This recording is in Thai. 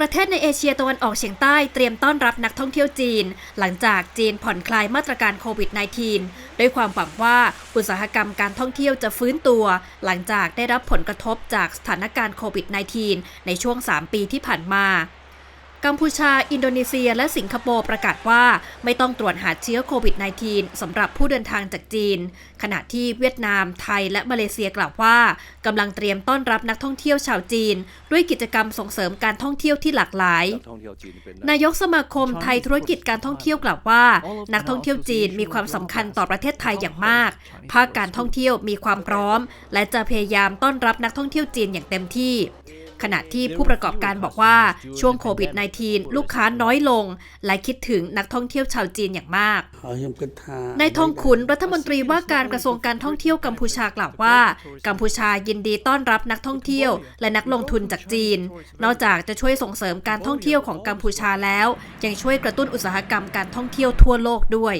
ประเทศในเอเชียตะวันออกเฉียงใต้เตรียมต้อนรับนักท่องเที่ยวจีน หลังจากจีนผ่อนคลายมาตรการโควิด -19 ด้วยความหวังว่าอุตสาหกรรมการท่องเที่ยวจะฟื้นตัว หลังจากได้รับผลกระทบจากสถานการณ์โควิด -19 ในช่วง 3 ปีที่ผ่านมา กัมพูชา อินโดนีเซีย และสิงคโปร์ประกาศว่า ไม่ต้องตรวจหาเชื้อโควิด -19 สำหรับผู้เดินทางจากจีน ขณะที่เวียดนาม ไทย และมาเลเซียกล่าวว่ากำลังเตรียมต้อนรับนักท่องเที่ยวชาวจีน ด้วยกิจกรรมส่งเสริมการท่องเที่ยวที่หลากหลาย นายกสมาคมไทยธุรกิจการท่องเที่ยวกล่าวว่า นักท่องเที่ยวจีนมีความสำคัญต่อประเทศไทยอย่างมาก ภาคการท่องเที่ยวมีความพร้อม และจะพยายามต้อนรับนักท่องเที่ยวจีนอย่างเต็มที่ ขณะที่ผู้ประกอบการบอกว่าช่วงโควิด -19 ลูกค้าน้อยลง และคิดถึงนักท่องเที่ยวชาวจีนอย่างมากนายทองขุนรัฐมนตรีว่าการกระทรวงการท่องเที่ยวกัมพูชากล่าวว่า กัมพูชายินดีต้อนรับนักท่องเที่ยว และนักลงทุนจากจีน นอกจากจะช่วยส่งเสริมการท่องเที่ยวของกัมพูชาแล้ว ยังช่วยกระตุ้นอุตสาหกรรมการท่องเที่ยวทั่วโลกด้วย